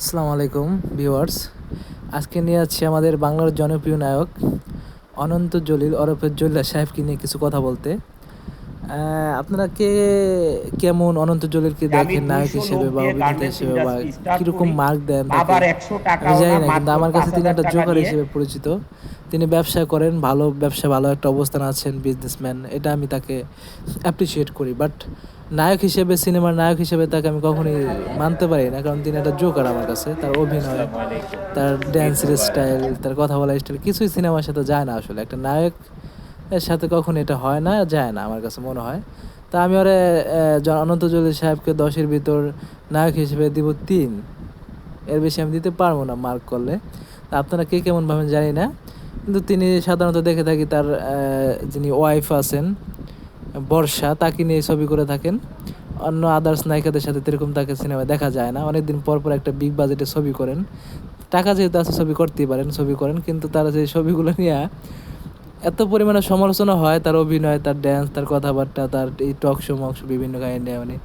আসসালামু আলাইকুম, ভিউয়ার্স। আজকে নিয়ে যাচ্ছি আমাদের বাংলার জনপ্রিয় নায়ক অনন্ত জলিল ওরফে জল্লা সাহেবকে নিয়ে কিছু কথা বলতে। আপনারা কে কেমন অনন্ত জলিলকে যে দেখেন নায়ক 200 হিসেবে বা অভিনেতা হিসেবে বা কীরকম মার্ক দেন আবার 100 টাকাও আমি জানি না, না কিন্তু আমার কাছে তিনি একটা জোকার হিসেবে পরিচিত। তিনি ব্যবসা করেন ভালো ব্যবসা ভালো একটা অবস্থান আছেন বিজনেসম্যান এটা আমি তাকে অ্যাপ্রিসিয়েট করি। বাট নায়ক হিসেবে সিনেমার নায়ক হিসেবে তাকে আমি কখনোই মানতে পারি না কারণ তিনি একটা জোকার আমার কাছে তার অভিনয় তার ড্যান্সের স্টাইল তার কথা বলার স্টাইল কিছুই সিনেমার সাথে যায় না আসলে। একটা নায়ক এর সাথে কখনো এটা হয় না, যায় না আমার কাছে মনে হয়। তা আমি ওরে অনন্ত জলিল সাহেবকে দশের ভিতর নায়ক হিসেবে দিব তিন। এর বেশি আমি দিতে পারব না মার্ক করলে। তা আপনারা কে কেমন ভাবেন জানি না। কিন্তু তিনি সাধারণত দেখে থাকি তার যিনি ওয়াইফ আছেন, বর্ষা, তাকে নিয়ে ছবি করে থাকেন। অন্য আদার্স নায়িকাদের সাথে এরকম তাকে সিনেমায় দেখা যায় না। অনেকদিন পর পর একটা বিগ বাজেটে ছবি করেন। টাকা যেহেতু আছে, ছবি করতেই পারেন, ছবি করেন। কিন্তু তারা যে ছবিগুলো নিয়ে এত পরিমাণে সমালোচনা হয়, তার অভিনয়, তার ড্যান্স তার কথাবার্তা, তার এই টক শো মক বিভিন্ন কাহিনী মানে।